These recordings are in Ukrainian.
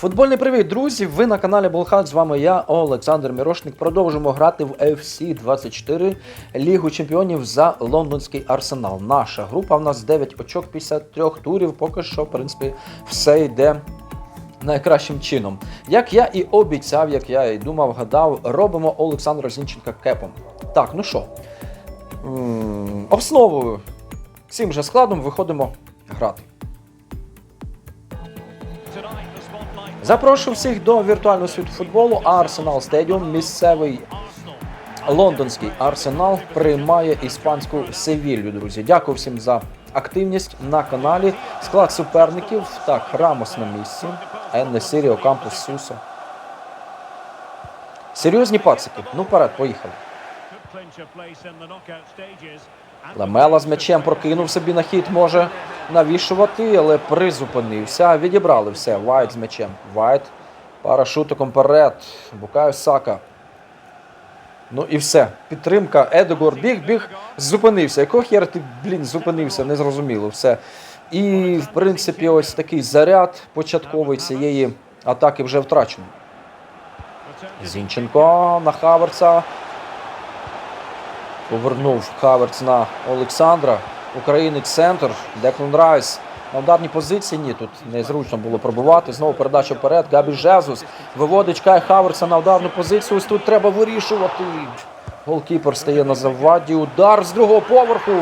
Футбольний привіт, друзі! Ви на каналі Болхат. З вами я, Олександр Мірошник. Продовжимо грати в FC 24 Лігу Чемпіонів за лондонський арсенал. Наша група в нас 9 очок 53 турів. Поки що, в принципі, все йде найкращим чином. Як я і обіцяв, як я і думав, гадав, робимо Олександра Зінченка кепом. Так, ну що, основою цим же складом виходимо грати. Запрошую всіх до віртуального світу футболу Арсенал Стедіум. Місцевий лондонський арсенал приймає іспанську Севілью, друзі. Дякую всім за активність на каналі. Склад суперників. Так, Рамос на місці. Енне Сіріо, Кампус Сусо. Серйозні пацики. Ну, вперед, поїхали. Ламела з м'ячем прокинув собі на хід, може навішувати, але призупинився. Відібрали все. Вайт з м'ячем. Вайт. Парашутиком вперед. Букаю Сака. Ну і все. Підтримка. Едегор біг, біг, зупинився. Якого хера ти, блін, зупинився, незрозуміло. Все. І, в принципі, ось такий заряд початковий цієї атаки вже втрачено. Зінченко на Хаверца. Повернув Хаверц на Олександра. Українець центр. Деклан Райс. На ударній позиції ні, тут незручно було пробувати. Знову передача вперед. Габі Жезус виводить Кай Хаверса на ударну позицію. Ось тут треба вирішувати. Голкіпер стає на заваді. Удар з другого поверху.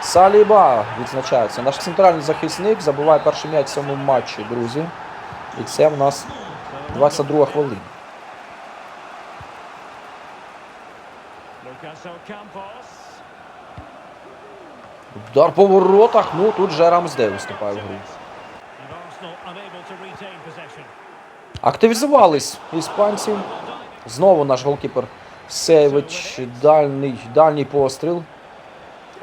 Саліба відзначається. Наш центральний захисник забиває перший м'яч в цьому матчі, друзі. І це в нас 22 хвилина. Удар по воротах. Ну тут же Рамсдей виступає в гру. Активізувались іспанці. Знову наш голкіпер Сейвич. Дальній, дальній постріл.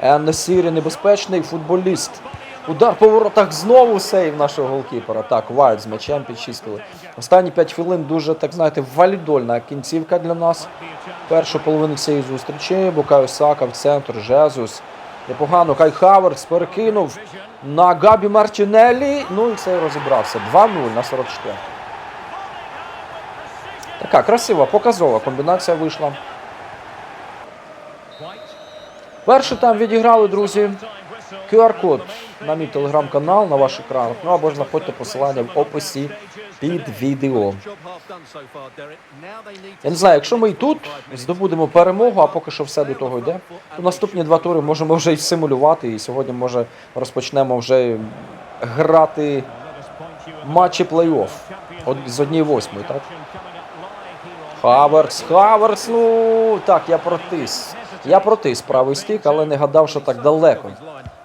Еннесірі небезпечний футболіст. Удар по воротах знову сейв нашого голкіпера. Так, Вайт з м'ячем підчистили. Останні 5 хвилин дуже, так знаєте, валідольна кінцівка для нас. Першу половину цієї зустрічі. Букаю Сака в центр, Жезус. Непогано. Кай Хаверс перекинув на Габі Марчинеллі. Ну і це розібрався. 2-0 на 44. Така красива, показова комбінація вийшла. Перший там відіграли, друзі. QR-код на мій телеграм-канал, на ваш екран. Ну або знаходьте посилання в описі під відео. Я не знаю, якщо ми і тут здобудемо перемогу, а поки що все до того йде, то наступні два тури можемо вже й симулювати. І сьогодні, може, розпочнемо вже грати матчі плей-офф з однієї восьмої, так? Хаверс, Хаверс, ну так, я протис. Я протис правий стік, але не гадав, що так далеко.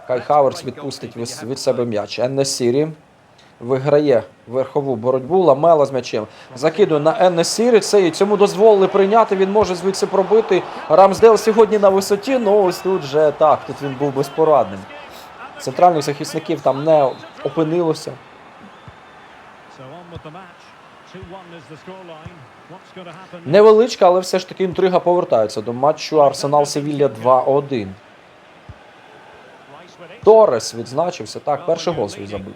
Кай Хаверс відпустить від, себе м'яч. Еннесірі виграє верхову боротьбу, ламела з м'ячем. Закидує на Еннесірі. Це і цьому дозволили прийняти. Він може звідси пробити. Рамсдел сьогодні на висоті. Ну ось тут же так. Тут він був безпорадним. Центральних захисників там не опинилося. Невеличка, але все ж таки інтрига повертається до матчу Арсенал Севілля 2-1. Торес відзначився. Так, перший гол свій забив.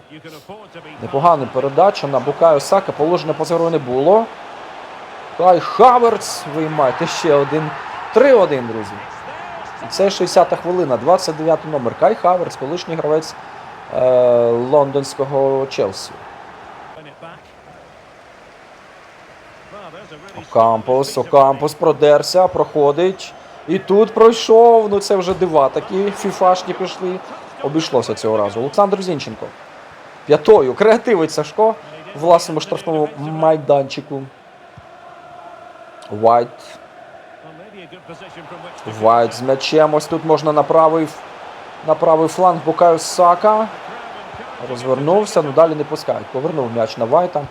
Непогана передача на Букаю Сака. Положення поза грою не було. Кай Хаверц виймайте ще один. 3-1, друзі. І це 60-та хвилина, 29 номер. Кай Хаверц, колишній гравець е, лондонського Челсі. Окампос, Окампос продерся, проходить. І тут пройшов. Ну це вже дива такі фіфашні пішли. Обійшлося цього разу. Олександр Зінченко. П'ятою. Креативить Сашко в власному штрафному майданчику. Вайт. Вайт з м'ячем. Ось тут можна на правий, на правий фланг Букаю Сака. Розвернувся, ну далі не пускають. Повернув м'яч на Вайта.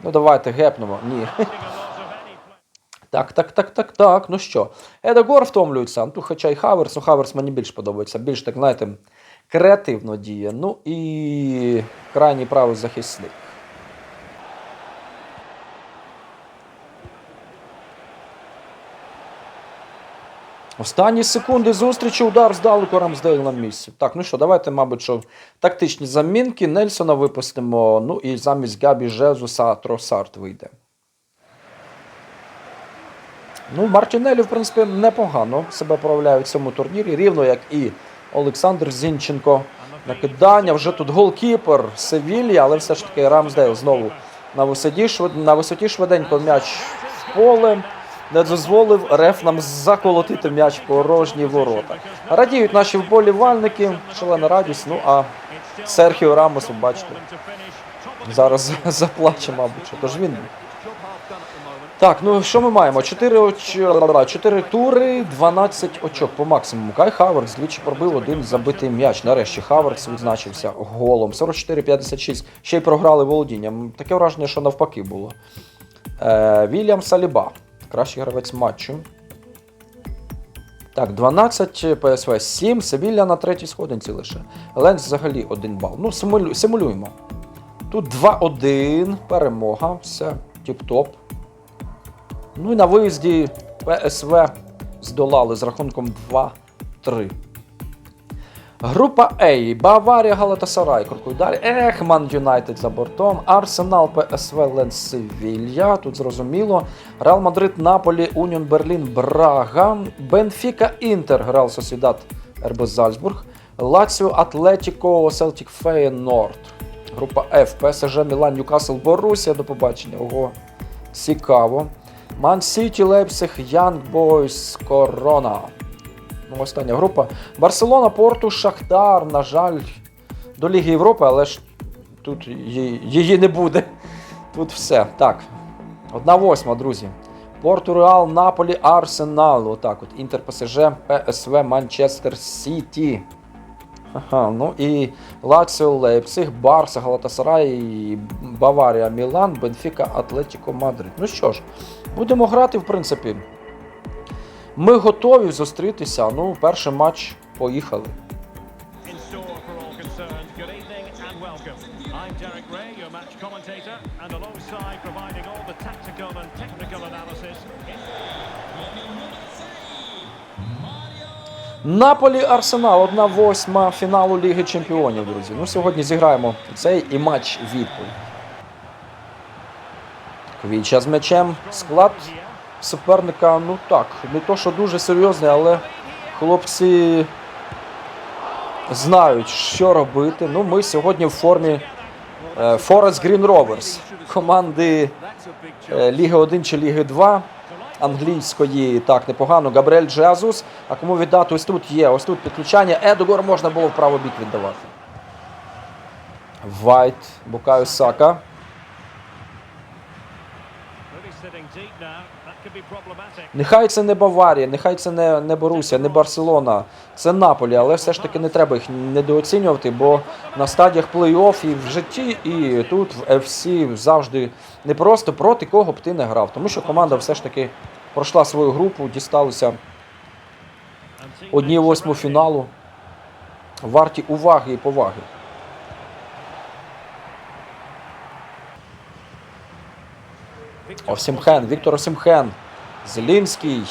Ну давайте гепнемо. Ні. Так, так, так, так, так. Ну що? Едегор втомлюється. Ну, хоча й Хаверс, ну Хаверс мені більш подобається. Більш так, знаєте, креативно діє. Ну і крайній правий захисник. Останні секунди зустрічі, удар здалеку Рамсдейл на місці. Так, ну що, давайте, мабуть, що тактичні замінки. Нельсона випустимо. Ну і замість Габі Жезуса Тросарт вийде. Ну, Мартінелі, в принципі, непогано себе проявляє в цьому турнірі, рівно як і Олександр Зінченко. Накидання вже тут голкіпер Севілі, але все ж таки Рамсдейл знову на висоті, на висоті швиденько м'яч в поле. Не дозволив реф нам заколотити м'яч порожні ворота. Радіють наші вболівальники, шалена радість. Ну а Серхіо Рамос, бачите, зараз заплаче, мабуть. Тож він так, ну що ми маємо? 4, оч... 4 тури, 12 очок по максимуму. Кай Хаверс двічі пробив один забитий м'яч. Нарешті Хаверс відзначився голом. 44-56. Ще й програли володінням. Таке враження, що навпаки було. Е, Вільям Саліба. Кращий гравець матчу. Так, 12 ПСВ, 7. Севілля на третій сходинці лише. Ленс взагалі 1 бал. Ну, симулю... симулюємо. Тут 2-1. Перемога. Все, тіп-топ. Ну і на виїзді ПСВ здолали з рахунком 2-3. Група А. Баварія Галатасарай. Крокують далі. Ех, Ман Юнайтед за бортом. Арсенал, ПСВ, Ленс Севілья. Тут зрозуміло. Реал Мадрид, Наполі, Уніон Берлін, Брага. Бенфіка, Інтер, Реал Сосідат, РБ Зальцбург. Лаціо, Атлетіко, Селтік Фейнорд. Група Ф. ПСЖ, Мілан, Ньюкасл, Борусія. До побачення. Ого. Цікаво. Ман Сіті, Лейпциг, Янг Бойс, Корона. Ну, остання група. Барселона, Порту, Шахтар. На жаль, до Ліги Європи, але ж тут її не буде. Тут все. Так. Одна восьма, друзі. Порту, Реал, Наполі, Арсенал. Отак от. Інтер, ПСЖ, ПСВ, Манчестер Сіті. Ага, ну і Лаціо, Лейпциг, Барса, Галатасарай, Баварія, Мілан, Бенфіка, Атлетіко, Мадрид. Ну що ж, будемо грати, в принципі. Ми готові зустрітися. Ну, перший матч поїхали. Наполі Арсенал, одна восьма фіналу Ліги Чемпіонів, друзі. Ну, сьогодні зіграємо цей і матч відповідь. Квіча з м'ячем. Склад суперника, ну так, не то, що дуже серйозний, але хлопці знають, що робити. Ну, ми сьогодні в формі е, Forest Green Rovers, команди е, Ліги 1 чи Ліги 2 англійської так непогано. Габріель Джезус. А кому віддати? Ось тут є. Ось тут підключання. Едогор можна було в правий бік віддавати. Вайт, Букаю Сака. Нехай це не Баварія, нехай це не, не Борусія, не Барселона, це Наполі, але все ж таки не треба їх недооцінювати, бо на стадіях плей-офф і в житті, і тут в FC завжди не просто проти кого б ти не грав. Тому що команда все ж таки пройшла свою групу, дісталися одній восьму фіналу. Варті уваги і поваги. Осімхен, Віктор Осімхен, Зелінський.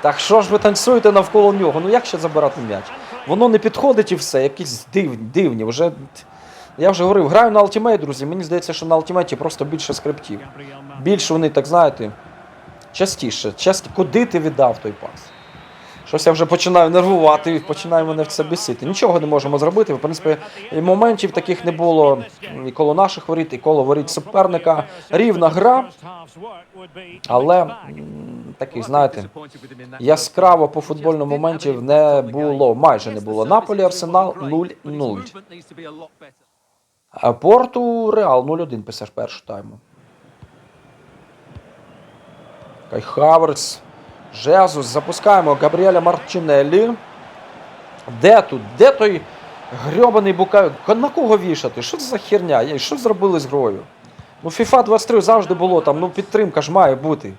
Так що ж ви танцюєте навколо нього? Ну як ще забирати м'яч? Воно не підходить і все, якісь дивні, дивні. Вже, я вже говорив, граю на Ultimate, друзі. Мені здається, що на Ultimate просто більше скриптів. Більше вони, так знаєте, частіше. Часті, куди ти віддав той пас? Щось я вже починаю нервувати, починаю мене в це бісити. Нічого не можемо зробити. В принципі, моментів таких не було і коло наших воріт, і коло воріт суперника. Рівна гра, але такий, знаєте, яскраво по футбольному моментів не було, майже не було. Наполі, Арсенал 0-0. Порту Реал 0-1 після першого тайму. Кай Хаверс. Жезус. Запускаємо Габріеля Марчинеллі. Де тут? Де той грьобаний букай? На кого вішати? Що це за херня? Що зробили з грою? Ну, FIFA 23 завжди було там, ну підтримка ж має бути.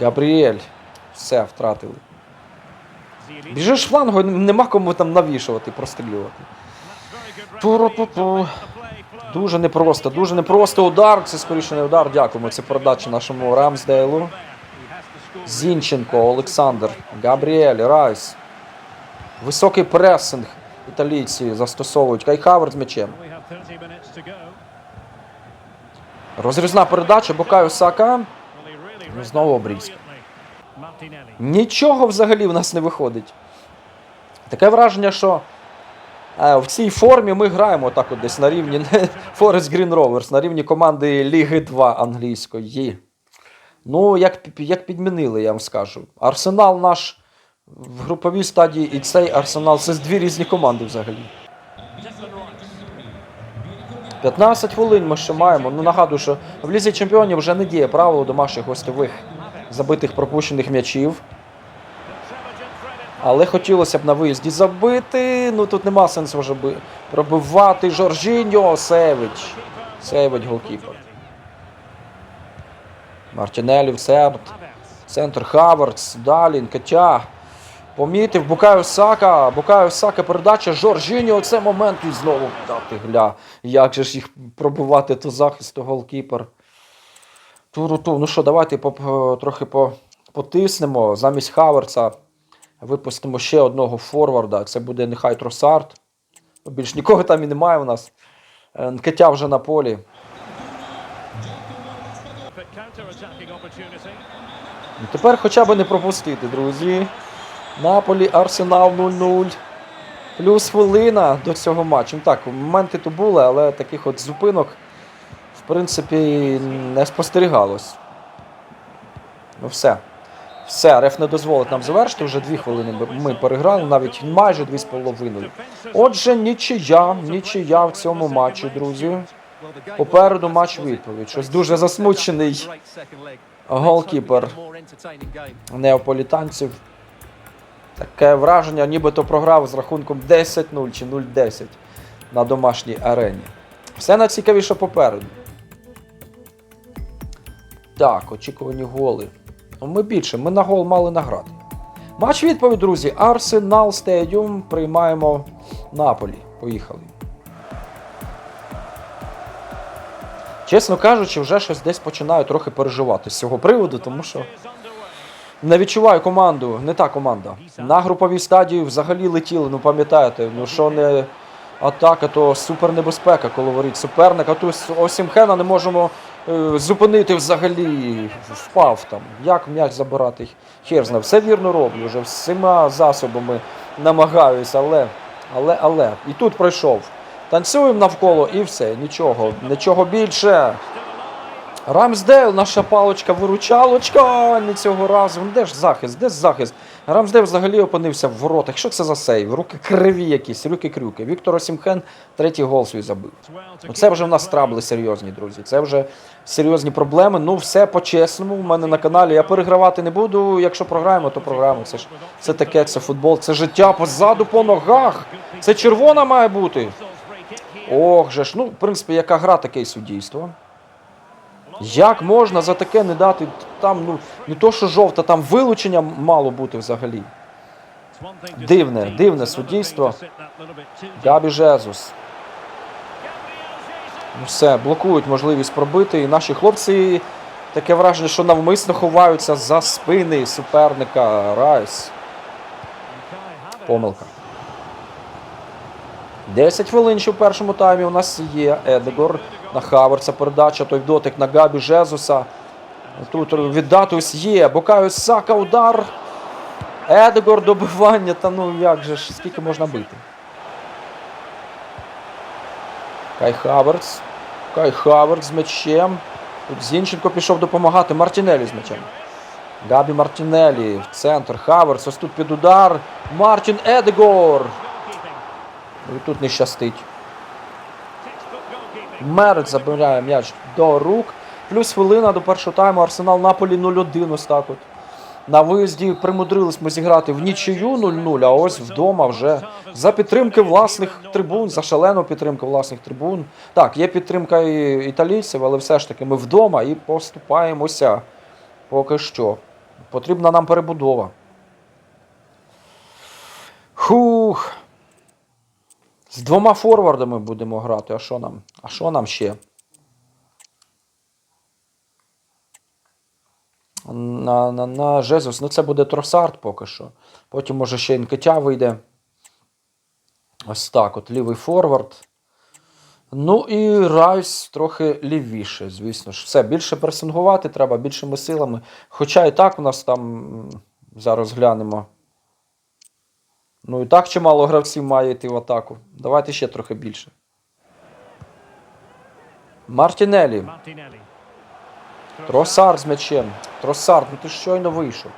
Габріель. Все, втратили. Біжиш флангом, нема кому там навішувати, прострілювати. Пу-ру-пу-пу. Дуже непросто, дуже непросто удар. Це скоріше не удар. Дякуємо. Це передача нашому Рамсдейлу. Зінченко, Олександр, Габріель, Райс. Високий пресинг італійці застосовують. Кай Хаверт з м'ячем. We have 30 minutes to go. Розрізна передача, Букаю Сака. Ну, знову обрізка. Нічого взагалі в нас не виходить. Таке враження, що е, в цій формі ми граємо так от десь на рівні Forest Green Rovers, на рівні команди Ліги 2 англійської. Ну, як, як підмінили, я вам скажу. Арсенал наш в груповій стадії і цей арсенал це дві різні команди взагалі. 15 хвилин ми ще маємо. Ну нагадую, що в лізі чемпіонів вже не діє правило домашніх гостьових забитих пропущених м'ячів. Але хотілося б на виїзді забити. Ну тут нема сенсу вже пробивати. Жоржіньо, Севич. Севич голкіпер. Мартінелі в центр. Центр Хаверц. Далі Нкатя. Помітив Букаю Сака. Букаю Сака передача. Жоржіньо. Це момент і знову дати гля. Як же ж їх пробивати то захист, то голкіпер. Туру-ту. Ну що, давайте поп- трохи по, потиснемо. Замість Хаверца випустимо ще одного форварда. Це буде нехай Тросард. Ну, Більш нікого там і немає у нас. Е, Нкетя вже на полі. Ну, Тепер хоча б не пропустити, друзі. Наполі Арсенал 0-0. Плюс хвилина до цього матчу. Ну, Так, моменти то були, але таких от зупинок, в принципі, не спостерігалось. Ну все. Все, реф не дозволить нам завершити. Вже дві хвилини ми- переграли, навіть майже дві з половиною. Отже, нічия, нічия в цьому матчі, друзі. Попереду матч відповідь. Щось дуже засмучений голкіпер неаполітанців. Таке враження, нібито програв з рахунком 10-0 чи 0-10 на домашній арені. Все найцікавіше попереду. Так, очікувані голи. Ну, Ми більше, ми на гол мали награти. Матч відповідь, друзі. Арсенал Стедіум приймаємо Наполі. Поїхали. Чесно кажучи, вже щось десь починаю трохи переживати з цього приводу, тому що не відчуваю команду, не та команда. На груповій стадії взагалі летіли, ну пам'ятаєте, ну що не атака, то супер небезпека, коли воріть суперника. Тут Осімхена не можемо е, зупинити взагалі. Впав там. Як м'яч забирати? Хер знає. Все вірно роблю, вже всіма засобами намагаюся, але, але, але. І тут пройшов. Танцюємо навколо і все, нічого, нічого більше. Рамсдейл, наша палочка-виручалочка. Не цього разу. Де ж захист? Де ж захист? Рамсдейл взагалі опинився в воротах. Що це за сейв? Руки криві якісь, руки-крюки. Віктор Осімхен третій гол свій забив. Ну, це вже в нас трабли серйозні, друзі. Це вже серйозні проблеми. Ну, все по-чесному. У мене на каналі. Я перегравати не буду. Якщо програємо, то програємо. Це ж це таке, це футбол, це життя позаду по ногах. Це червона має бути. Ох же ж, ну, в принципі, яка гра, таке й суддійство. Як можна за таке не дати там, ну, не то, що жовта, там вилучення мало бути взагалі. Дивне, дивне суддівство. Габі Жезус. Ну все, блокують можливість пробити. І наші хлопці таке враження, що навмисно ховаються за спини суперника Райс. Помилка. 10 хвилин ще в першому таймі у нас є Едегор на Хаверца передача, той дотик на Габі Жезуса. Тут віддатись є. Букаю Сака удар. Едегор добивання. Та ну як же ж, скільки можна бити? Кай Хаверц. Кай Хаверц з м'ячем. Тут Зінченко пішов допомагати. Мартінелі з м'ячем. Габі Мартінелі в центр. Хаверц. Ось тут під удар. Мартін Едегор. І тут не щастить. Мерет забирає м'яч до рук. Плюс хвилина до першого тайму Арсенал Наполі 0-1 ось так от. На виїзді примудрились ми зіграти в нічию 0-0, а ось вдома вже за підтримки власних трибун, за шалену підтримку власних трибун. Так, є підтримка і італійців, але все ж таки ми вдома і поступаємося. Поки що. Потрібна нам перебудова. Хух. З двома форвардами будемо грати. А що нам? А що нам ще? на, на, на Жезус. Ну, це буде Тросард поки що. Потім, може, ще Інкетя вийде. Ось так, от лівий форвард. Ну і Райс трохи лівіше, звісно ж. Все, більше пресингувати треба, більшими силами. Хоча і так у нас там зараз глянемо. Ну і так чимало гравців має йти в атаку. Давайте ще трохи більше. Мартінелі. Тросар з м'ячем. Тросар, ну ти щойно вийшов.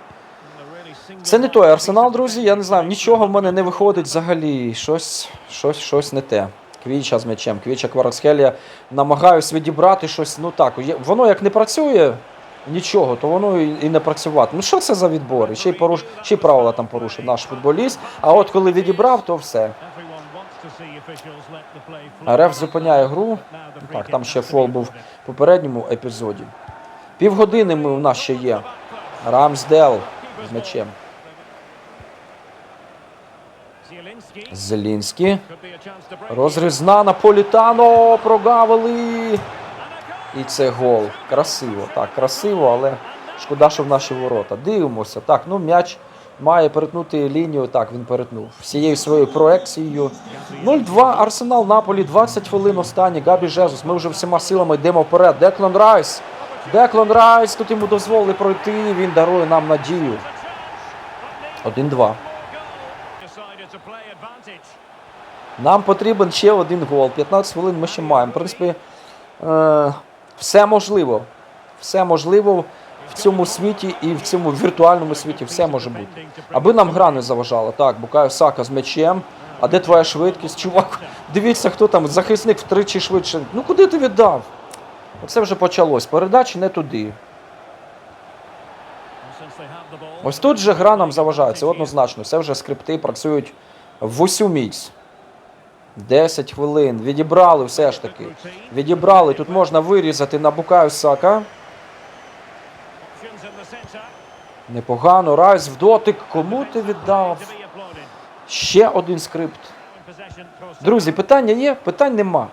Це не той арсенал, друзі. Я не знаю, нічого в мене не виходить взагалі. Щось, щось, щось не те. Квіча з м'ячем, Квіча Кварацхелія. Намагаюсь відібрати щось. Ну так, воно як не працює нічого, то воно і, не працювати. Ну що це за відбори? Ще й поруш, ще й правила там порушив наш футболіст. А от коли відібрав, то все. Реф зупиняє гру. Free Так, там ще фол був в попередньому епізоді. Півгодини ми, у нас ще є. Рамсдел з м'ячем. Зелінський. Розрізна Наполітано прогавили. І це гол. Красиво. Так, красиво, але шкода, що в наші ворота. Дивимося. Так, ну м'яч має перетнути лінію. Так, він перетнув. Всією своєю проекцією. 0-2 Арсенал Наполі, 20 хвилин останні. Габі Жезус. Ми вже всіма силами йдемо вперед. Деклан Райс. Деклан Райс. Тут йому дозволили пройти. Він дарує нам надію. 1-2. Decided to play advantage. Нам потрібен ще один гол. 15 хвилин ми ще маємо. В принципі, е, все можливо. Все можливо в цьому світі і в цьому віртуальному світі все може бути. Аби нам гра не заважала. Так, Букаю Сака з м'ячем. А де твоя швидкість? Чувак, дивіться, хто там, захисник втричі швидше. Ну куди ти віддав? Оце вже почалось. Передачі не туди. Ось тут же гра нам заважає, це однозначно. Це вже скрипти працюють в усю міць. 10 хвилин. Відібрали все ж таки. Відібрали. Тут можна вирізати на Букаю Сака. options in the centre. Непогано. Райс в дотик. Кому ти віддав? Ще один скрипт. Друзі, питання є? Питань нема.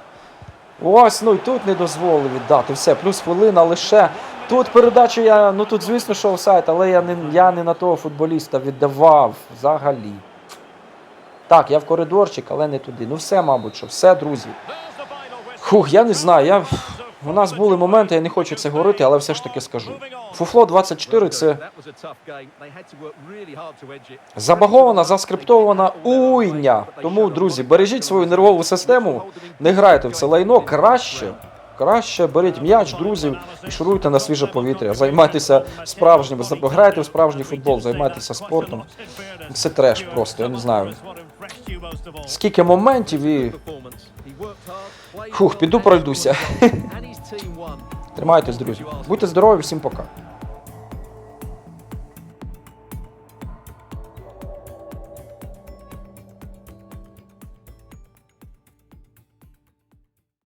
Ось, ну і тут не дозволили віддати. Все, плюс хвилина лише. Тут передачу я, ну тут, звісно, що офсайд, але я не, я не на того футболіста віддавав взагалі. Так, я в коридорчик, але не туди. Ну все, мабуть, що все, друзі. Фух, я не знаю. Я... У нас були моменти, я не хочу це говорити, але все ж таки скажу. Фуфло 24 це забагована, заскриптована уйня. Тому, друзі, бережіть свою нервову систему, не грайте в це лайно. Краще, краще беріть м'яч, друзів і шуруйте на свіже повітря. Займайтеся справжнім, грайте в справжній футбол, займайтеся спортом. Це треш просто, я не знаю. Скільки моментів і. Фух, піду пройдуся. Тримайтесь, друзі. Будьте здорові, всім пока.